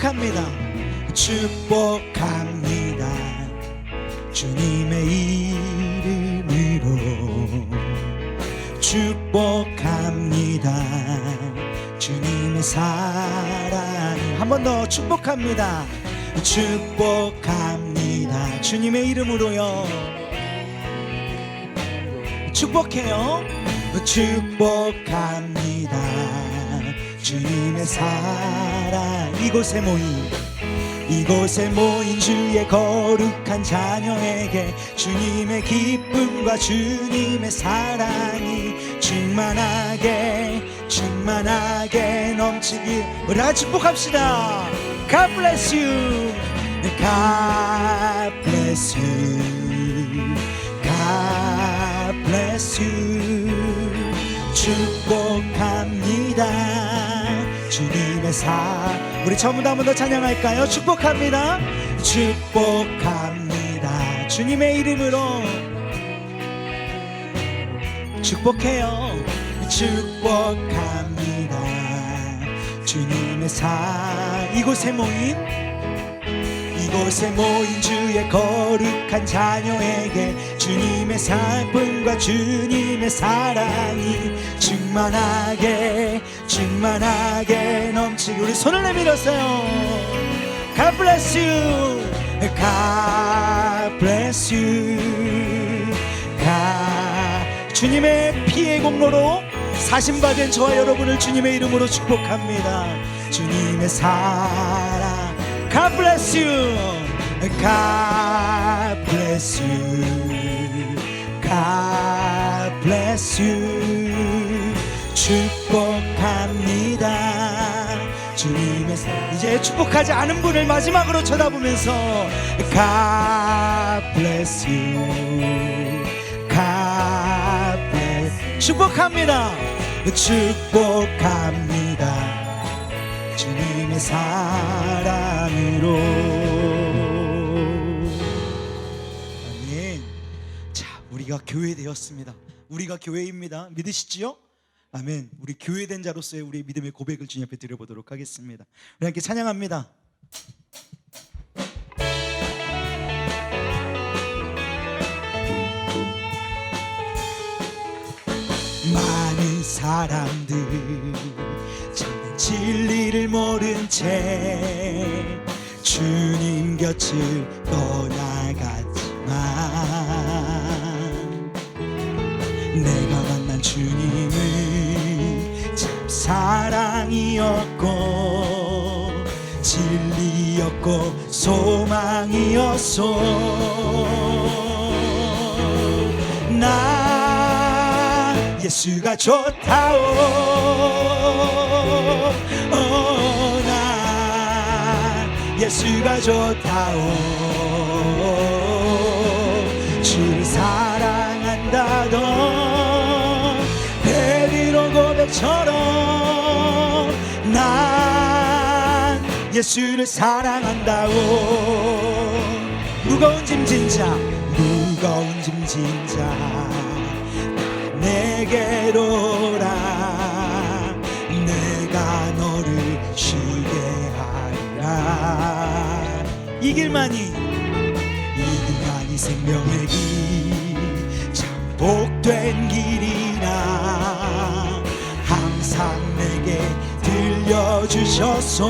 축복합니다. 축복합니다. 주님의 이름으로 축복합니다. 주님의 사랑 한 번 더 축복합니다. 축복합니다. 주님의 이름으로요. 축복해요. 축복합니다. 주님의 사랑 이곳에 모인 이곳에 모인 주의 거룩한 자녀에게 주님의 기쁨과 주님의 사랑이 충만하게 충만하게 넘치길. 우리 다 축복합시다. God bless you. God bless you. God bless you. 축복합니다 주님의 사. 우리 전부 다 한 번 더 찬양할까요? 축복합니다. 축복합니다. 주님의 이름으로. 축복해요. 축복합니다. 주님의 사. 이곳에 모인 이곳에 모인 주의 거룩한 자녀에게 주님의 살쁨과 주님의 사랑이 충만하게 충만하게 넘치고 우리 손을 내밀었어요. God bless you. God bless you. God. 주님의 피의 공로로 사심받은 저와 여러분을 주님의 이름으로 축복합니다. 주님의 사랑 God bless you. God bless you. God bless you. 축복합니다. 주님의 사 이제 축복하지 않은 분을 마지막으로 쳐다보면서 God bless you. God bless 축복합니다. 축복합니다. 주님의 사랑 으로. 아멘. 자 우리가 교회 되었습니다. 우리가 교회입니다. 믿으시지요? 아멘. 우리 교회된 자로서의 우리의 믿음의 고백을 주님 앞에 드려보도록 하겠습니다. 우리 함께 찬양합니다. 많은 사람들 참 진리를 모른 채 주님 곁을 떠나갔지만 내가 만난 주님은 참 사랑이었고 진리였고 소망이었소. 나 예수가 좋다오. 어, 나 예수가 좋다오. 주를 사랑한다던 베드로 고백처럼 난 예수를 사랑한다고 무거운 짐 진 자 무거운 짐 진 자 내게로라. 내가 너를 쉬 이 길만이 이 길만이 생명의 길 참 복된 길이라 항상 내게 들려주셨소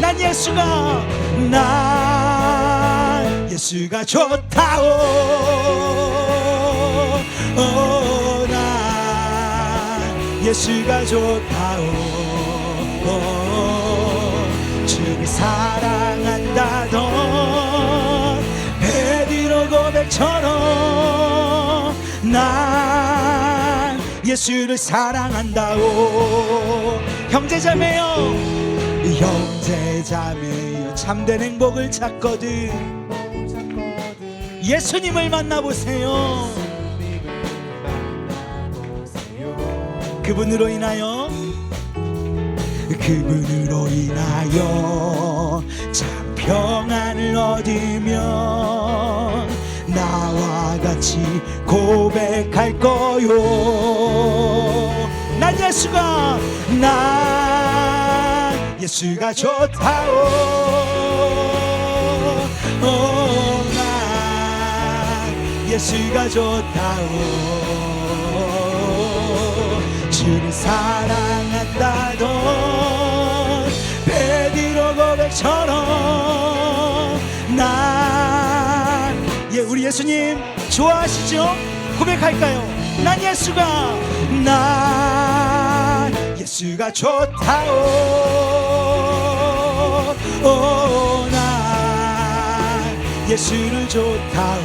난 예수가 난 예수가 좋다오. 오, 난 예수가 좋다오. 오, 주를 사랑한다던 베드로 고백처럼 난 예수를 사랑한다오. 형제자매요 형제자매요 참된 행복을 찾거든. 예수님을 만나보세요. 그분으로 인하여 그분으로 인하여 참 평안을 얻으면 나와 같이 고백할 거요. 난 예수가 난 예수가 좋다오. 오, 나 예수가 좋다오. 주를 사랑 예 예수님 좋아하시죠? 고백할까요? 난 예수가 난 예수가 좋다오 오, 난 예수를 좋다오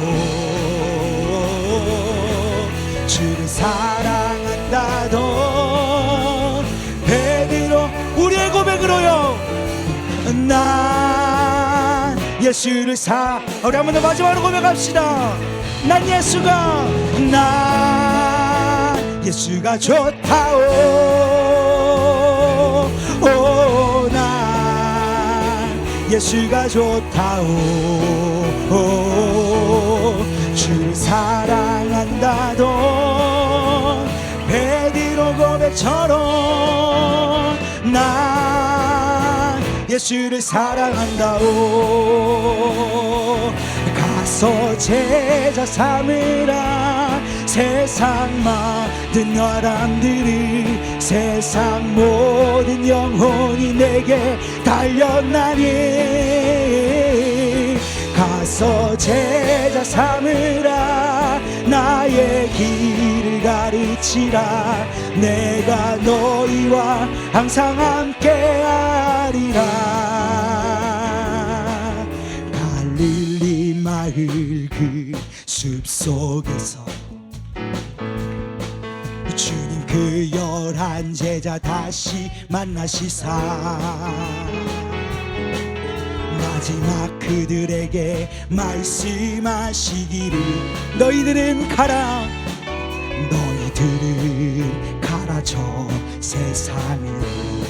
주를 사랑한다던 베드로 우리의 고백으로요 난 예수를 사 우리 한번 더 마지막으로 고백합시다. 난 예수가 난 예수가 좋다오. 오, 난 예수가 좋다오. 주를 사랑한다던 베드로 고백처럼 난 예수를 사랑한다오. 가서 제자 삼으라. 세상 모든 사람들이 세상 모든 영혼이 내게 달렸나니. 가서 제자 삼으라. 나의 길을 가르치라. 내가 너희와 항상 함께하 리라. 갈릴리 마을 그 숲속에서 주님 그 열한 제자 다시 만나시사. 마지막 그들에게 말씀하시기를 너희들은 가라. 너희들은 가라 저 세상으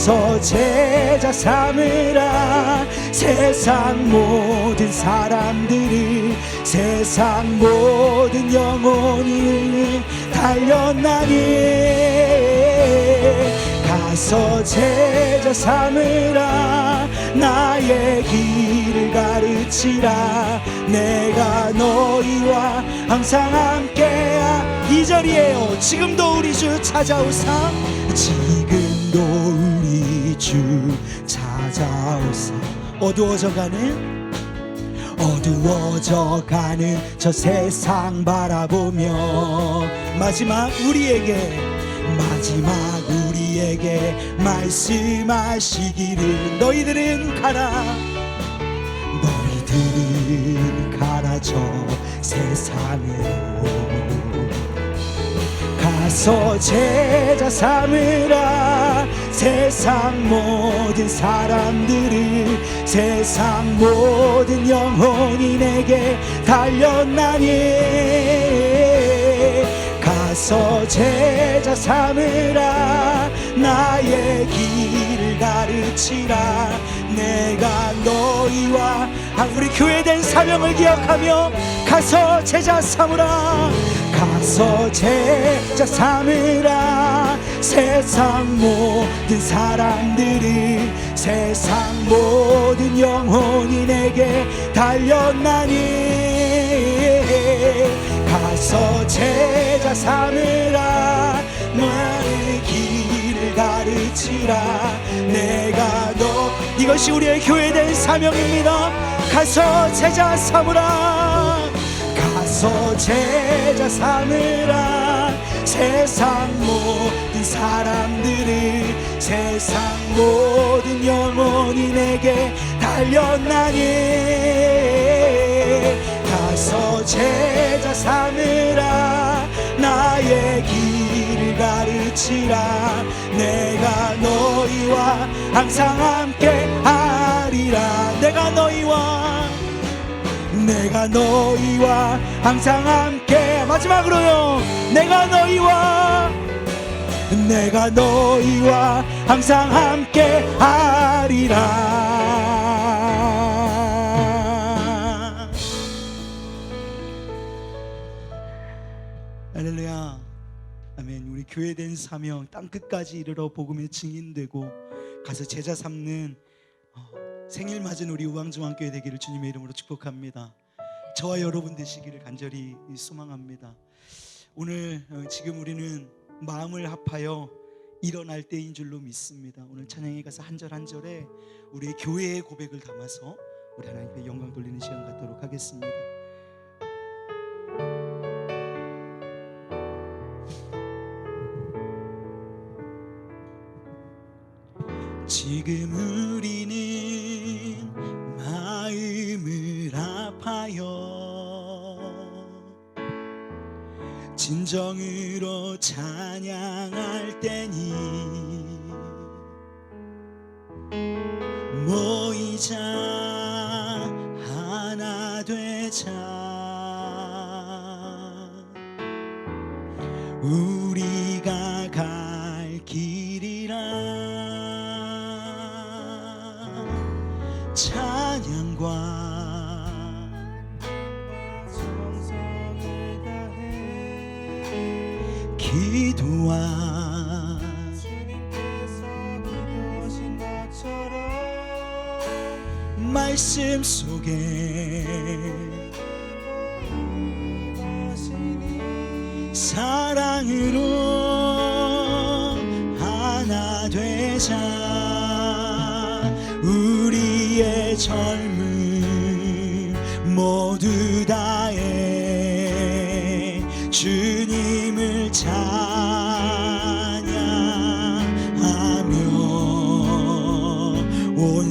로 가서 제자 삼으라. 세상 모든 사람들이 세상 모든 영혼이 달렸나니. 가서 제자 삼으라. 나의 길을 가르치라. 내가 너희와 항상 함께야. 이 자리에요. 지금도 우리 주 찾아오사. 지금도 주 찾아오사. 어두워져 가는 어두워져 가는 저 세상 바라보며 마지막 우리에게 마지막 우리에게 말씀하시기를 너희들은 가라. 너희들은 가라. 저 세상으로 가서 제자 삼으라. 세상 모든 사람들을 세상 모든 영혼이 내게 달렸나니. 가서 제자 삼으라. 나의 길을 가르치라. 내가 너희와 한 우리 교회된 사명을 기억하며 가서 제자 삼으라 가서 제자 삼으라. 세상 모든 사람들이 세상 모든 영혼이 내게 달렸나니. 가서 제자 삼으라. 너의 길을 가르치라. 내가 너 이것이 우리의 교회된 사명입니다. 가서 제자 삼으라 가서 제자 삼으라. 세상 모든 사람들이 세상 모든 영혼이 내게 달렸나니. 가서 제자 삼으라. 나의 길을 가르치라. 내가 너희와 항상 함께 하리라. 내가 너희와 내가 너희와 항상 함께. 마지막으로요. 내가 너희와 내가 너희와 항상 함께 하리라. 할렐루야. 아멘. 우리 교회된 사명 땅 끝까지 이르러 복음의 증인되고 가서 제자 삼는 어, 생일 맞은 우리 우왕중앙교회 되기를 주님의 이름으로 축복합니다. 저와 여러분 되시기를 간절히 소망합니다. 오늘 어, 지금 우리는 마음을 합하여 일어날 때인 줄로 믿습니다. 오늘 찬양에 가서 한 절 한 절에 우리의 교회의 고백을 담아서 우리 하나님께 영광 돌리는 시간 갖도록 하겠습니다. 지금 우리는 진정으로 찬양할 때니 모이자 하나 되자 우리가 갈 길이라 찬양과 기도와 주님께서 기도하신 것처럼 말씀 속에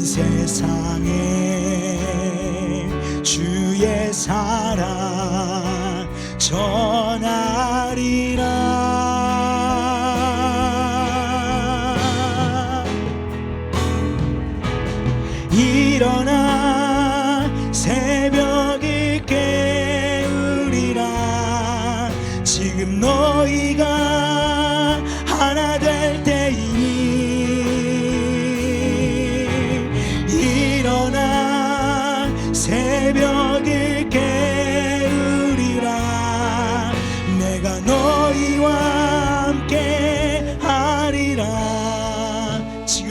세상에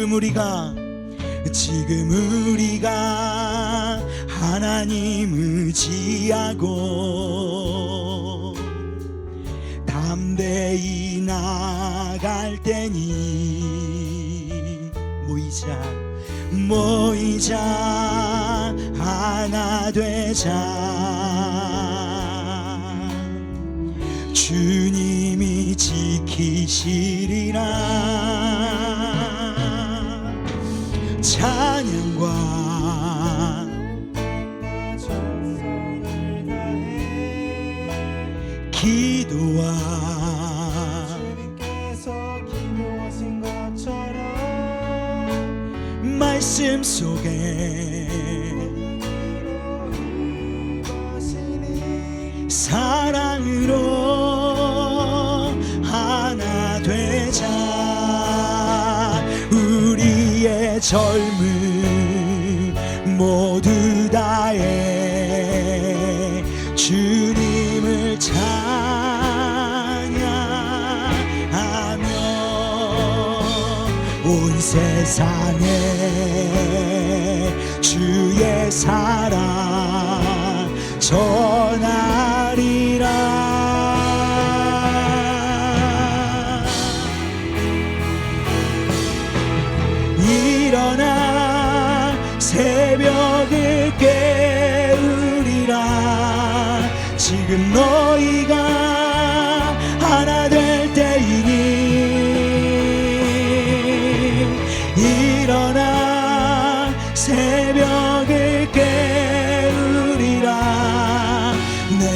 지금 우리가 지금 우리가 하나님 의지하고 담대히 나갈 때니. 모이자 모이자 하나 되자. 주님이 지키시리라 찬양과 온 세상에 주의 사랑 전하리라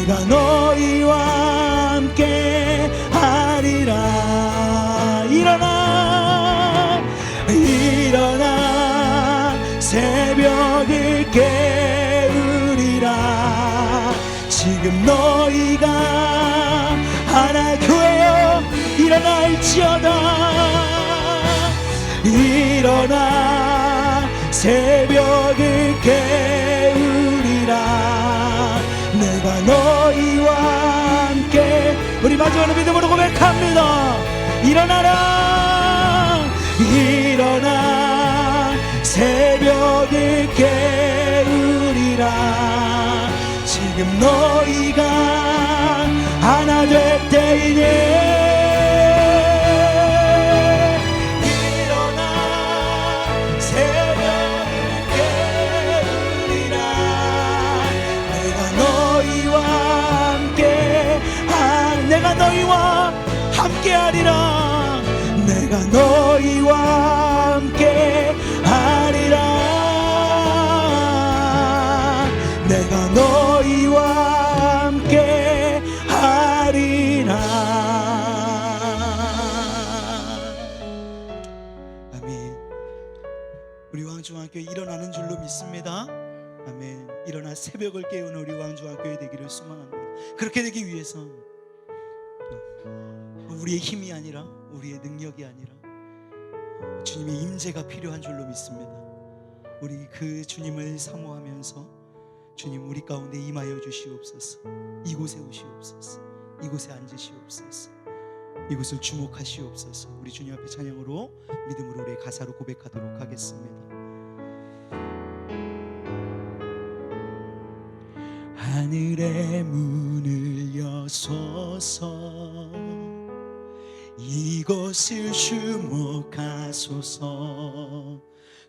내가 너희와 함께 하리라. 일어나 일어나. 새벽을 깨우리라. 지금 너희가 하나 교회여 일어날지어다. 일어나. 새벽을 깨우리라 마주하는 믿음으로 고백합니다. 일어나라 일어나 새벽을 깨우리라. 지금 너희가 하나 될 때이네 내가 너희와 함께 하리라. 내가 너희와 함께 하리라. 아멘. 우리 왕중학교에 일어나는 줄로 믿습니다. 아멘. 일어나 새벽을 깨우는 우리 왕중학교에 되기를 소망합니다. 그렇게 되기 위해서 우리의 힘이 아니라 우리의 능력이 아니라 주님의 임재가 필요한 줄로 믿습니다. 우리 그 주님을 사모하면서 주님 우리 가운데 임하여 주시옵소서. 이곳에 오시옵소서. 이곳에 앉으시옵소서. 이곳을 주목하시옵소서. 우리 주님 앞에 찬양으로 믿음으로 우리의 가사로 고백하도록 하겠습니다. 하늘의 문을 여소서 이곳을 주목하소서.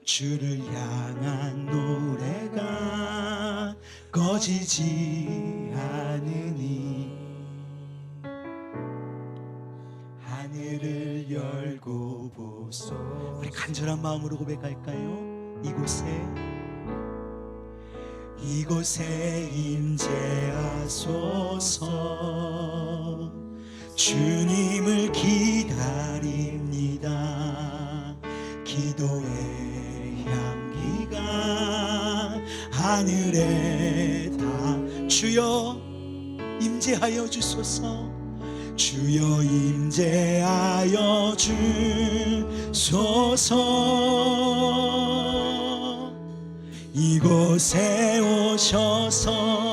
주를 향한 노래가 꺼지지 않으니 하늘을 열고 보소. 우리 간절한 마음으로 고백할까요? 이곳에 이곳에 임재하소서 주님을 기다립니다. 기도의 향기가 하늘에 다 주여 임재하여 주소서. 주여 임재하여 주소서. 이곳에 오셔서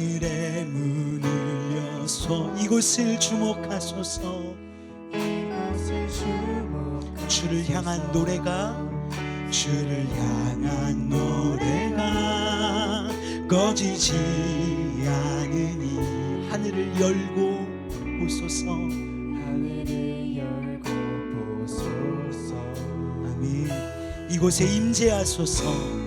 하늘의 문을 여소 이곳을 주목하소서. 이곳을 주목하소서. 주를 향한 노래가 주를 향한 노래가 꺼지지 않으니 하늘을 열고 보소서. 하늘을 열고 보소서. 아멘. 이곳에 임재하소서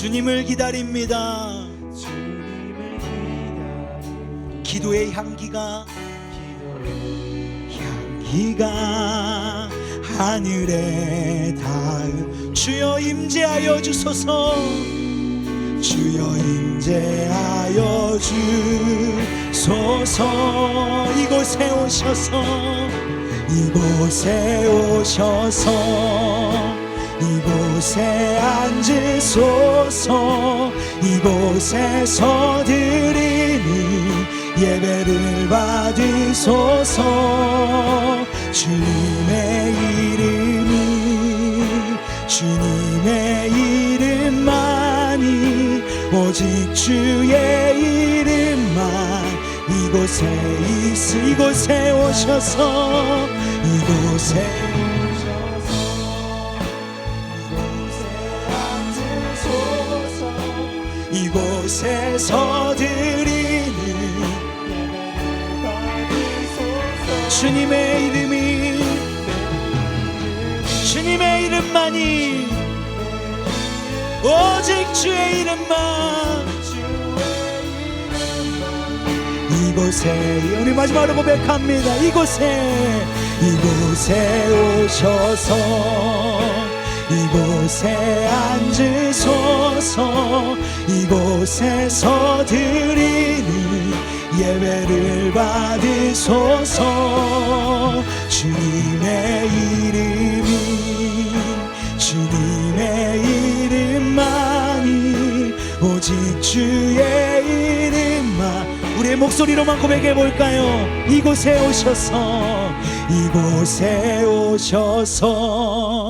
주님을 기다립니다. 주님을 기다리는 기도의 향기가 기도의 향기가 하늘에 닿을 주여 임재하여 주소서. 주여 임재하여 주소서. 이곳에 오셔서 이곳에 오셔서 이곳에 앉으소서. 이곳에 서 드리는 예배를 받으소서. 주님의 이름이 주님의 이름만이 오직 주의 이름만 이곳에 있 이곳에 오셔서 이곳에 이곳에서 드리는 주님의 이름이 주님의 이름만이 오직 주의 이름만. 이곳에 우리 마지막으로 고백합니다. 이곳에 이곳에 오셔서 이곳에 앉으소서 이곳에서 드리는 예배를 받으소서. 주님의 이름이 주님의 이름만이 오직 주의 이름만 우리의 목소리로만 고백해 볼까요? 이곳에 오셔서 이곳에 오셔서